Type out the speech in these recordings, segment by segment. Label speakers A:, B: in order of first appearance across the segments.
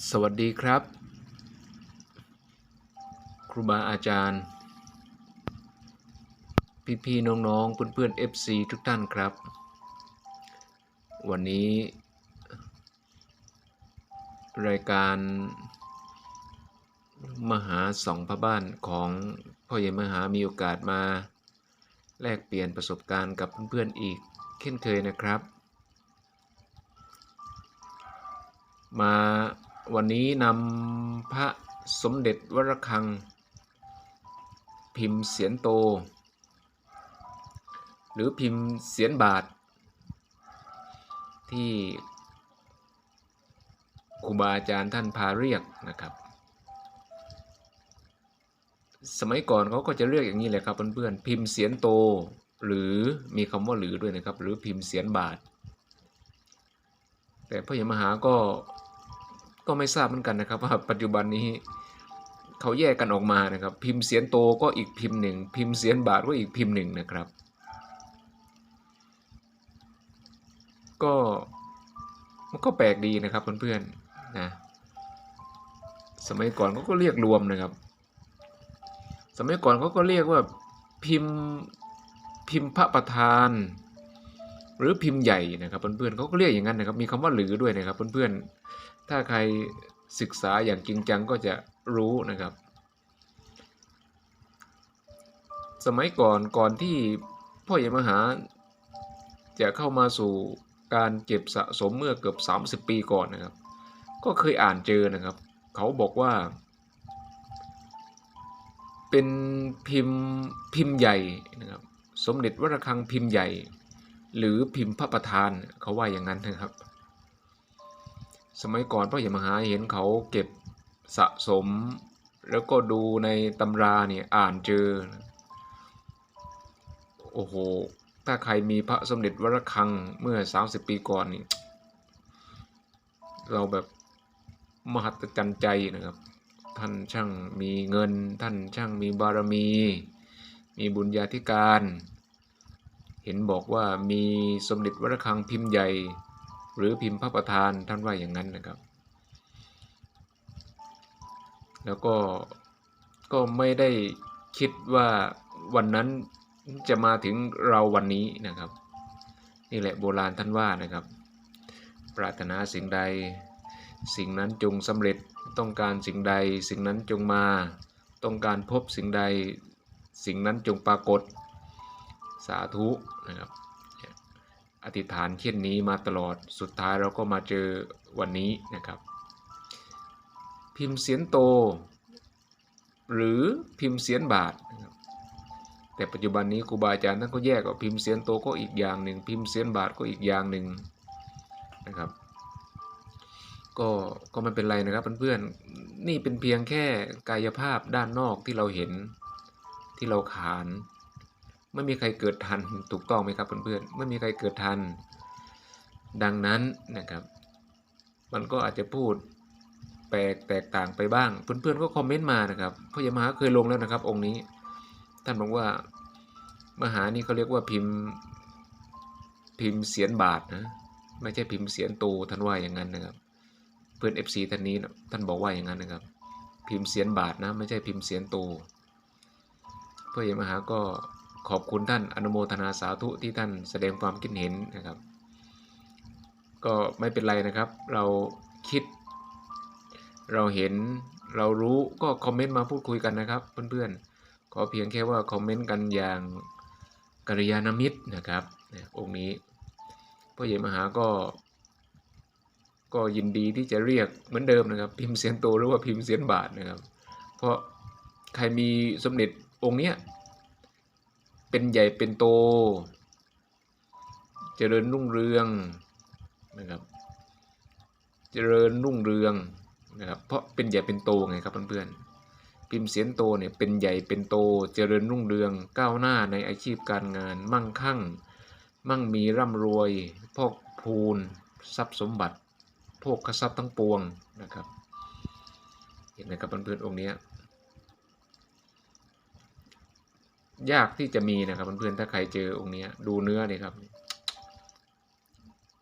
A: สวัสดีครับ ครูบาอาจารย์ พี่ๆน้องๆ เพื่อนๆ FC ทุกท่านครับ วันนี้ รายการมหาสองพระบ้านของพ่อใหญ่มหามีโอกาสมา แลกเปลี่ยนประสบการณ์กับเพื่อนๆอีกเช่นเคยนะครับ มา วันนี้นำพระสมเด็จวรคัง พิมพ์เสียนโต หรือพิมพ์เสียนบาท ที่ครูบาอาจารย์ท่านพาเรียกนะครับ สมัยก่อนเขาก็จะเรียกอย่างนี้แหละครับเพื่อนๆพิมพ์เสียนโต หรือมีคำว่าหรือด้วยนะครับ หรือพิมพ์เสียนบาท แต่พระยมหาก็ ก็ไม่ทราบเหมือนกันนะครับว่าปัจจุบันนี้เขาแยกกันออกมานะครับ พิมพ์เสียนโตก็อีกพิมพ์หนึ่งพิมพ์เสียนบาทก็อีกพิมพ์หนึ่งนะครับ ก็มันก็แปลกดีนะครับเพื่อนๆนะสมัยก่อนเขาก็เรียกรวมนะครับ สมัยก่อนเขาก็เรียกว่าพิมพ์พิมพ์พระประธาน หรือพิมพ์ใหญ่นะครับเพื่อนๆเขาก็เรียกอย่างนั้นนะครับ มีคำว่าหรือด้วยนะครับเพื่อนๆ ถ้าใครศึกษาอย่างจริงจังก็จะรู้นะครับ สมัยก่อนก่อนที่พ่อใหญ่มหา จะเข้ามาสู่การเก็บสะสมเมื่อเกือบ 30 ปีก่อนนะครับ ก็เคยอ่านเจอนะครับ เขาบอกว่า เป็นพิมพ์พิมพ์ใหญ่นะครับ สมเด็จวรคังพิมพ์ใหญ่ หรือพิมพ์พระประธานเขาว่าอย่างนั้นนะครับ สมัยก่อนพ่อใหญ่มหาเห็นเขาเก็บสะสม แล้วก็ดูในตำราเนี่ยอ่านเจอ โอ้โห ถ้าใครมีพระสมเด็จวรคังเมื่อ 30 ปีก่อนนี่เราแบบมหัศจรรย์ใจนะครับ ท่านช่างมีเงิน ท่านช่างมีบารมี มีบุญญาธิการ เห็นบอกว่ามีสมเด็จวรคังพิมพ์ใหญ่ หรือพิมพ์พระประธานท่านว่าอย่างนั้นนะครับ แล้วก็ก็ไม่ได้คิดว่าวันนั้นจะมาถึงเราวันนี้นะครับ นี่แหละโบราณท่านว่านะครับ ปรารถนาสิ่งใด สิ่งนั้นจงสำเร็จต้องการสิ่งใด สิ่งนั้นจงมา ต้องการพบสิ่งใด สิ่งนั้นจงปรากฏ สาธุนะครับอธิษฐานเช่นนี้มาตลอดสุดท้ายเราก็มาเจอวันนี้นะครับ พิมพ์เสียนโต หรือพิมพ์เสียนบาทนะครับแต่ปัจจุบันนี้ครูบาอาจารย์ท่านก็แยกออกพิมพ์เสียนโตก็อีกอย่างหนึ่งพิมพ์เสียนบาทก็อีกอย่างหนึ่งนะครับ ก็ก็ไม่เป็นไรนะครับเพื่อนๆนี่เป็นเพียงแค่กายภาพด้านนอกที่เราเห็นที่เราขาน ไม่มีใครเกิดทันถูกต้องไหมครับเพื่อนๆไม่มีใครเกิดทัน ดังนั้นนะครับ มันก็อาจจะพูดแปลกแตกต่างไปบ้าง เพื่อนๆก็คอมเมนต์มานะครับพ่อยมหาเคยลงแล้วนะครับ องค์นี้ ท่านบอกว่ามหานี่เขาเรียกว่าพิมพ์พิมพ์เสียนบาทนะไม่ใช่พิมพ์เสียนตูท่านว่าอย่างนั้นนะครับ เพื่อน FC ท่านนี้นะท่านบอกว่าอย่างนั้นนะครับ พิมพ์เสียนบาทนะไม่ใช่พิมพ์เสียนตูพ่อใหญ่มหาก็ ขอบคุณท่านอนุโมทนาสาธุที่ท่านแสดงความคิดเห็นนะครับ ก็ไม่เป็นไรนะครับ เราคิด เราเห็นเรารู้ก็คอมเมนต์มาพูดคุยกันนะครับ เพื่อนๆขอเพียงแค่ว่าคอมเมนต์กันอย่างกัลยาณมิตรนะครับองค์นี้พ่อใหญ่มหาก็ก็ยินดีที่จะเรียกเหมือนเดิมนะครับ พิมพ์เสียนโตหรือว่าพิมพ์เสียนบาทนะครับ เพราะใครมีสมเด็จองค์เนี้ย เป็นใหญ่เป็นโต เจริญรุ่งเรืองนะครับ เจริญรุ่งเรืองนะครับ เพราะเป็นใหญ่เป็นโตไงครับเพื่อนๆ พิมพ์เสียนโตเนี่ยเป็นใหญ่เป็นโต เจริญรุ่งเรือง ก้าวหน้าในอาชีพการงาน มั่งคั่ง มั่งมีร่ำรวย พอกพูน ทรัพย์สมบัติ โภคทรัพย์ทั้งปวงนะครับ เห็นไหมครับเพื่อนๆองค์นี้ ยากที่จะมีนะครับเพื่อนๆถ้าใครเจอองค์นี้ดูเนื้อเนี่ยครับ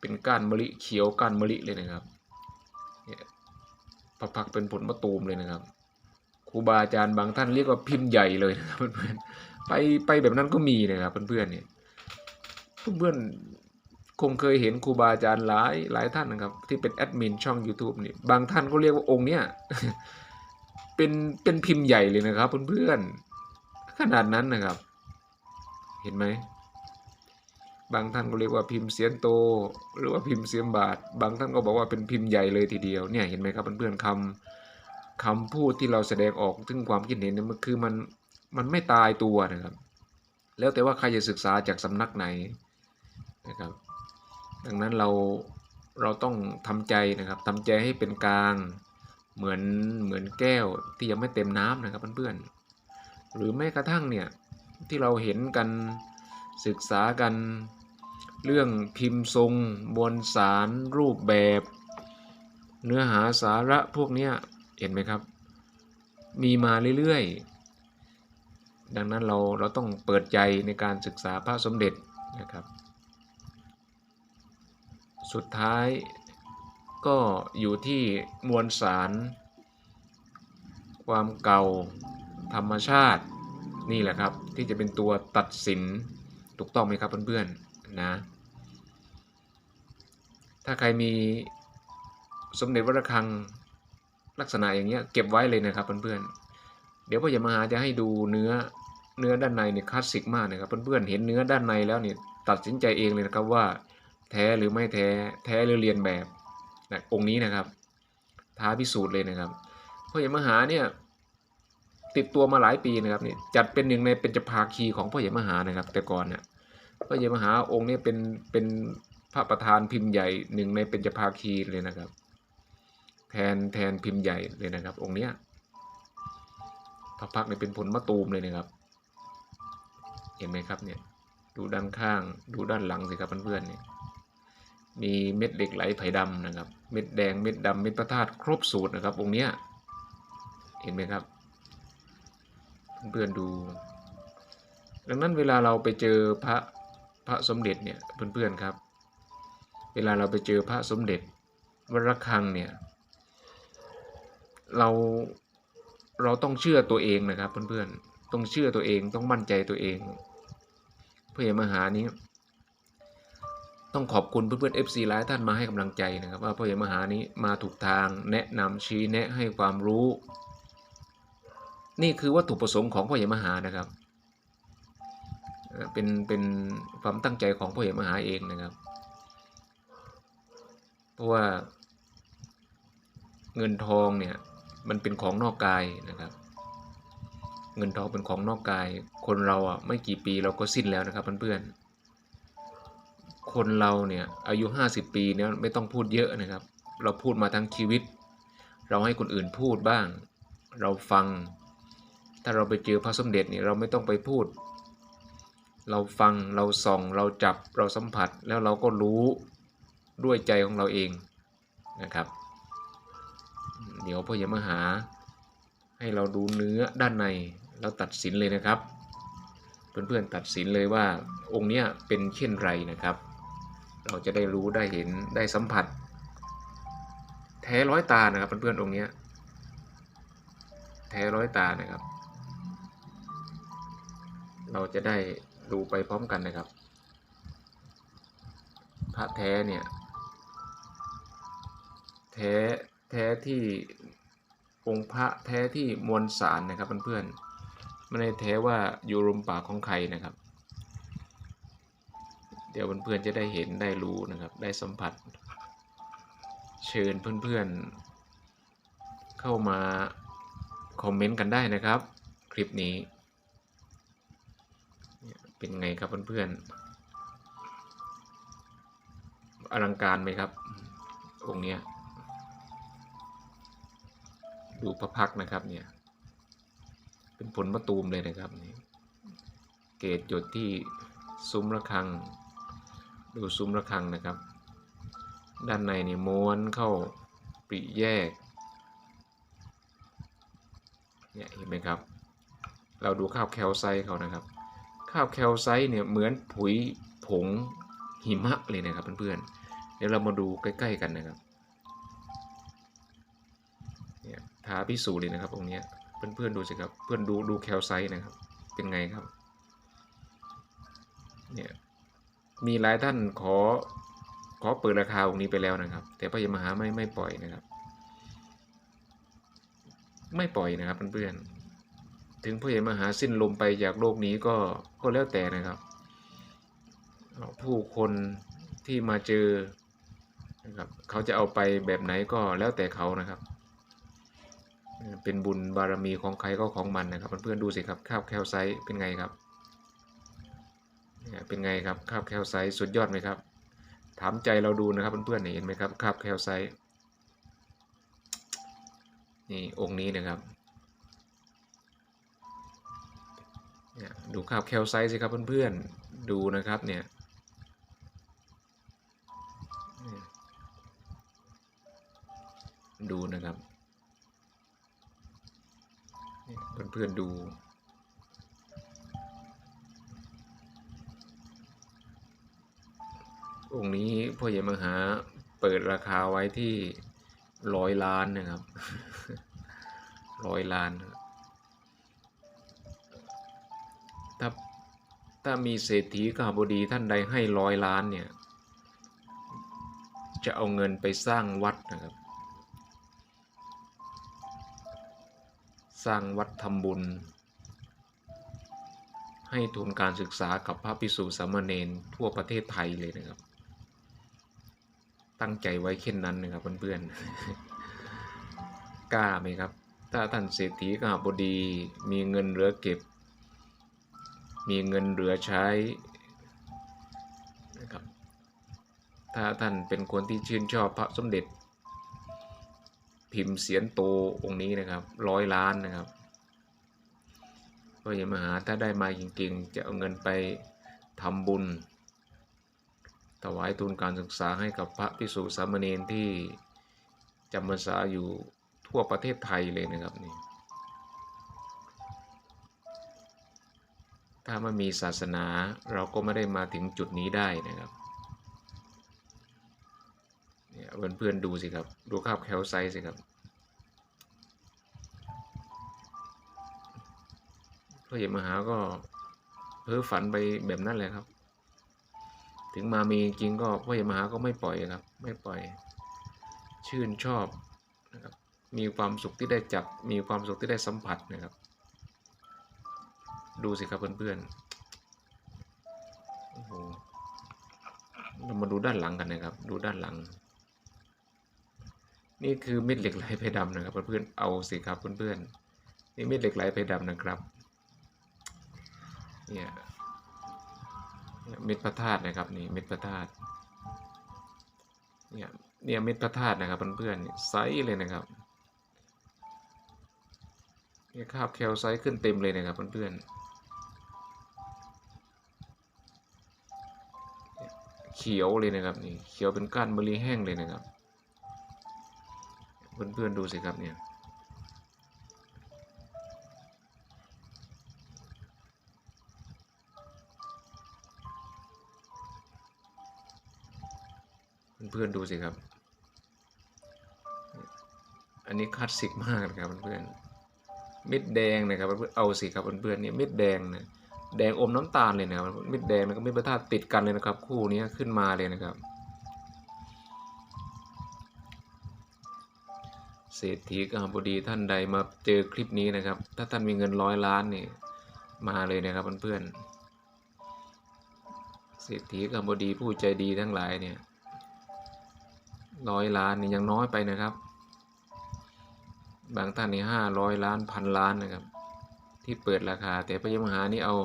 A: เป็นก้านมะลิเขียวก้านมะลิเลยนะครับเนี่ยพระพักเป็นผลมะตูมเลยนะครับครูบาอาจารย์บางท่านเรียกว่าพิมพ์ใหญ่เลยนะครับเพื่อนๆไปไปแบบนั้นก็มีนะครับเพื่อนๆเนี่ยเพื่อนๆคงเคยเห็นครูบาอาจารย์หลายหลายท่านนะครับ ที่เป็นแอดมินช่อง YouTube นี่บางท่านก็เรียกว่าองค์เนี้ยเป็นเป็นพิมพ์ใหญ่เลยนะครับเพื่อนๆ ขนาดนั้นนะครับ เห็นไหม บางท่านก็เรียกว่าพิมพ์เสียนโต หรือว่าพิมพ์เสียมบาท บางท่านก็บอกว่าเป็นพิมพ์ใหญ่เลยทีเดียว เนี่ยเห็นไหมครับเพื่อนๆคำคำพูดที่เราแสดงออกถึงความคิดเห็นเนี่ยมันคือมันมันไม่ตายตัวนะครับ แล้วแต่ว่าใครจะศึกษาจากสำนักไหนนะครับ ดังนั้นเราเราต้องทำใจนะครับทำใจให้เป็นกลาง เหมือนเหมือนแก้วที่ยังไม่เต็มน้ำนะครับเพื่อนๆ หรือแม้กระทั่งเนี่ยที่เราเห็นกันศึกษากันเรื่องพิมพ์ทรงมวลสารรูปแบบ เนื้อหาสาระพวกนี้เห็นไหมครับ มีมาเรื่อยๆ ดังนั้นเราเราต้องเปิดใจในการศึกษาพระสมเด็จนะครับ สุดท้ายก็อยู่ที่มวลสาร ความเก่า ธรรมชาตินี่แหละครับ ที่จะเป็นตัวตัดสินถูกต้องไหมครับเพื่อนๆนะ ถ้าใครมีสมเด็จวัดระฆังลักษณะอย่างเงี้ยเก็บไว้เลยนะครับเพื่อนๆเดี๋ยวพ่อใหญ่มหาจะให้ดูเนื้อเนื้อด้านในเนี่ยคลาสสิกมากนะครับเพื่อนๆเห็นเนื้อด้านในแล้วเนี่ยตัดสินใจเองเลยนะครับว่าแท้หรือไม่แท้แท้หรือเรียนแบบนะองค์นี้นะครับ ท้าพิสูจน์เลยนะครับพ่อใหญ่มหาเนี่ย ติดตัวมาหลายปีนะครับนี่จัดเป็นหนึ่งในเป็นจภาคีของพ่อใหญ่มหานะครับ แต่ก่อนเนี่ยพ่อใหญ่มหาองค์นี้เป็นเป็นพระประธานพิมพ์ใหญ่หนึ่งในเป็นจภาคีเลยนะครับ แทนแทนพิมพ์ใหญ่เลยนะครับ องค์เนี้ยพระพักเนี่ยเป็นผลมะตูมเลยนะครับ เห็นไหมครับเนี่ยดูด้านข้างดูด้านหลังสิครับเพื่อนๆเนี่ยมีเม็ดเหล็กไหลไผ่ดำนะครับ เม็ดแดงเม็ดดำเม็ดพระธาตุครบสูตรนะครับองค์เนี้ยเห็นไหมครับ เพื่อนๆดู ดังนั้นเวลาเราไปเจอพระพระสมเด็จเนี่ยเพื่อนๆครับ เวลาเราไปเจอพระสมเด็จวัดระฆังเนี่ยเราเราต้องเชื่อตัวเองนะครับเพื่อนๆต้องเชื่อตัวเองต้องมั่นใจตัวเองเพื่อมหานี้ ต้องขอบคุณเพื่อนๆ FC หลายท่านมาให้กำลังใจนะครับ ว่าพ่อใหญ่มหานี้มาถูกทางแนะนำชี้แนะให้ความรู้ นี่คือวัตถุประสงค์ของพ่อใหญ่มหานะครับ เป็นเป็นความตั้งใจของพ่อใหญ่มหาเองนะครับ เพราะว่าเงินทองเนี่ยมันเป็นของนอกกายนะครับ เงินทองเป็นของนอกกาย คนเราอะไม่กี่ปีเราก็สิ้นแล้วนะครับเพื่อนๆคนเราเนี่ยอายุ 50 ปีเนี่ยไม่ต้องพูดเยอะนะครับ เราพูดมาทั้งชีวิต เราให้คนอื่นพูดบ้าง เราฟัง ถ้าเราไปเจอพระสมเด็จนี่เราไม่ต้องไปพูด เราฟังเราส่อง เราจับเราสัมผัสแล้วเราก็รู้ด้วยใจของเราเองนะครับ เดี๋ยวพ่อใหญ่มาหา ให้เราดูเนื้อด้านในแล้วตัดสินเลยนะครับ เพื่อนๆตัดสินเลยว่าองค์เนี้ยเป็นเช่นไรนะครับ เราจะได้รู้ได้เห็นได้สัมผัส แท้ร้อยตานะครับเพื่อนๆองค์เนี้ยแท้ร้อยตานะครับ เราจะได้ดูไปพร้อมกันนะครับ พระแท้เนี่ย แท้แท้ที่องค์พระแท้ที่มวลสารนะครับเพื่อนๆไม่ได้แท้ว่าอยู่ลมปากของใครนะครับ เดี๋ยวเพื่อนๆจะได้เห็นได้รู้นะครับ ได้สัมผัส เชิญเพื่อนๆ เข้ามาคอมเมนต์กันได้นะครับ คลิปนี้ เป็นไงครับเพื่อนๆอลังการไหมครับ องค์เนี้ยดูพระพักนะครับเนี่ย เป็นผลมะตูมเลยนะครับนี่เกตหยดที่ซุ้มระฆัง ดูซุ้มระฆังนะครับ ด้านในนี่ม้วนเข้าปริแยกเนี่ยเห็นไหมครับ เราดูข้าวแคลไซเขานะครับ ข้าวแคลไซต์เนี่ยเหมือนผุยผงหิมะเลยนะครับเพื่อนๆ เดี๋ยวเรามาดูใกล้ๆกันนะครับเนี่ยท้าพิสูจน์เลยนะครับองค์นี้เพื่อนๆดูสิครับเพื่อนดูดูแคลไซต์นะครับ เป็นไงครับเนี่ยมีหลายท่านขอขอเปิดราคาองค์นี้ไปแล้วนะครับ แต่พระยามหาไม่ไม่ปล่อยนะครับ ไม่ปล่อยนะครับเพื่อนๆ ถึงพระยามหาสิ้นลมไปจากโลกนี้ก็ก็แล้วแต่นะครับ ผู้คนที่มาเจอนะครับเขาจะเอาไปแบบไหนก็แล้วแต่เขานะครับ เป็นบุญบารมีของใครก็ของมันนะครับเพื่อนๆดูสิครับข้าวแคลไซต์เป็นไงครับเนี่ยเป็นไงครับข้าวแคลไซต์สุดยอดไหมครับ ถามใจเราดูนะครับเพื่อนๆเห็นไหมครับข้าวแคลไซต์นี่องค์นี้นะครับ เนี่ยดูข้าวแคลไซต์สิครับเพื่อนๆ ดูนะครับเนี่ยดูนะครับเพื่อนๆดูองค์นี้พ่อใหญ่มหาเปิดราคาไว้ที่ร้อยล้านนะครับร้อยล้านนะครับ ถ้ามีเศรษฐีกหบดีท่านใดให้ร้อยล้านเนี่ย จะเอาเงินไปสร้างวัดนะครับ สร้างวัดทำบุญ ให้ทุนการศึกษากับพระภิกษุสามเณรทั่วประเทศไทยเลยนะครับ ตั้งใจไว้เช่นนั้นนะครับเพื่อนๆ กล้าไหมครับ ถ้าท่านเศรษฐีกหบดีมีเงินเหลือเก็บ มีเงินเหลือใช้นะครับถ้าท่านเป็นคนที่ชื่นชอบพระสมเด็จ พิมพ์เสียนโตองค์นี้นะครับร้อยล้านนะครับ ก็อย่ามาหาถ้าได้มาจริงๆ จะเอาเงินไปทำบุญ ถวายทุนการศึกษาให้กับพระภิกษุสามเณรที่จำพรรษาอยู่ทั่วประเทศไทยเลยนะครับนี่ ถ้าไม่มีศาสนาเราก็ไม่ได้มาถึงจุดนี้ได้นะครับเนี่ยเพื่อนๆดูสิครับ ดูภาพแคลไซสิครับพ่อใหญ่มหาก็เพ้อฝันไปแบบนั้นเลยครับ ถึงมามีจริงก็พ่อใหญ่มหาก็ไม่ปล่อยครับ ไม่ปล่อย ชื่นชอบนะครับมีความสุขที่ได้จับมีความสุขที่ได้สัมผัสนะครับ ดูสิครับเพื่อนๆโอ้โหเรามาดูด้านหลังกันนะครับ ดูด้านหลัง นี่คือเม็ดเหล็กไหลเพดำนะครับ เพื่อนๆเอาสิครับเพื่อนๆนี่เม็ดเหล็กไหลเพดำนะครับเนี่ยเม็ดพระธาตุนะครับนี่เม็ดพระธาตุเนี่ยเนี่ยเม็ดพระธาตุนะครับเพื่อนๆเนี่ยไซส์เลยนะครับเนี่ยคาบแคลไซส์ขึ้นเต็มเลยนะครับเพื่อนๆ เขียวเลยนะครับนี่เขียวเป็นก้านมะลิแห้งเลยนะครับ เพื่อนๆดูสิครับเนี่ยเพื่อนๆดูสิครับ อันนี้คลาสสิกมากนะครับเพื่อนๆเม็ดแดงนะครับเพื่อนๆเอาสิครับเพื่อนๆเนี่ยเม็ดแดงนะ แดงอมน้ำตาลเลยนะครับม็ดแดงแล้วก็ม็ดประทาติดกันเลยนะครับ คู่นี้ขึ้นมาเลยนะครับ เศรษฐีกหบดีท่านใดมาเจอคลิปนี้นะครับ ถ้าท่านมีเงินร้อยล้านนี่มาเลยนะครับเพื่อนๆเศรษฐีกหบดีผู้ใจดีทั้งหลายเนี่ยร้อยล้านนี่ยังน้อยไปนะครับ บางท่านนี่ห้าร้อยล้านพันล้านนะครับ ที่เปิดราคาแต่พระยมหานี่เอา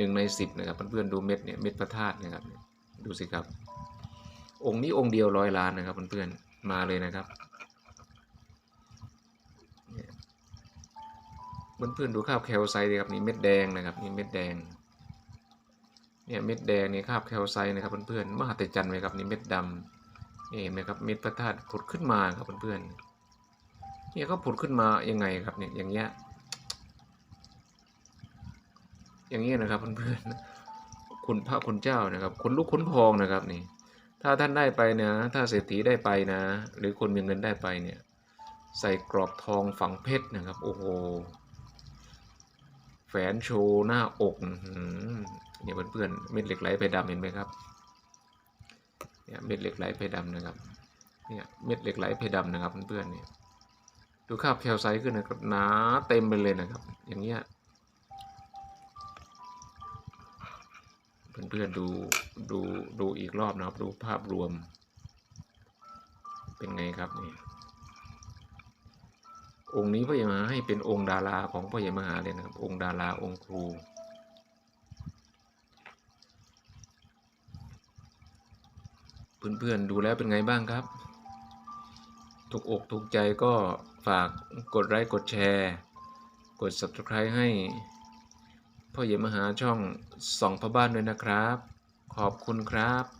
A: หนึ่งในสิบนะครับเพื่อนๆดูเม็ดเนี่ยเม็ดพระธาตุนะครับดูสิครับ องค์นี้องค์เดียวร้อยล้านนะครับเพื่อนๆมาเลยนะครับเพื่อนๆดูข้าวแคลไซด์เลยครับนี่เม็ดแดงนะครับนี่เม็ดแดงเนี่ยเม็ดแดงนี่ข้าวแคลไซด์นะครับเพื่อนๆมหัศจรรย์ไหมครับนี่เม็ดดำนี่เห็นไหมครับเม็ดพระธาตุผุดขึ้นมาครับเพื่อนๆเนี่ยก็ผุดขึ้นมายังไงครับเนี่ยอย่างเงี้ย อย่างเงี้นะครับเพื่อนๆคุณพระคุณเจ้านะครับคุณลูกคุณพองนะครับนี่ ถ้าท่านได้ไปนะถ้าเศรษฐีได้ไปนะ หรือคนมีเงินได้ไปเนี่ย ใส่กรอบทองฝังเพชรนะครับ โอ้โหแฝนโชว์หน้าอกเนี่ยเพื่อนๆเม็ดเหล็กไหลเพดำเห็นไหมครับเนี่ยเม็ดเหล็กไหลเพดำนะครับ เนี่ยเม็ดเหล็กไหลเพดำนะครับเพื่อนๆเนี่ย ดูคราบแคลไซต์ขึ้นนะครับหนาเต็มไปเลยนะครับ อย่างเงี้ย เพื่อนๆดูดูดูอีกรอบนะครับ ดูภาพรวม เป็นไงครับนี่องค์นี้พ่อใหญ่มหาให้เป็นองค์ดาราของพ่อใหญ่มหาเลยนะครับ องค์ดาราองค์ครูเพื่อนๆดูแล้วเป็นไงบ้างครับ ถูกอกถูกใจก็ฝากกดไลค์กดแชร์ กด subscribe ให้ พ่อใหญ่มหาช่องส่องพระบ้านด้วยนะครับ ขอบคุณครับ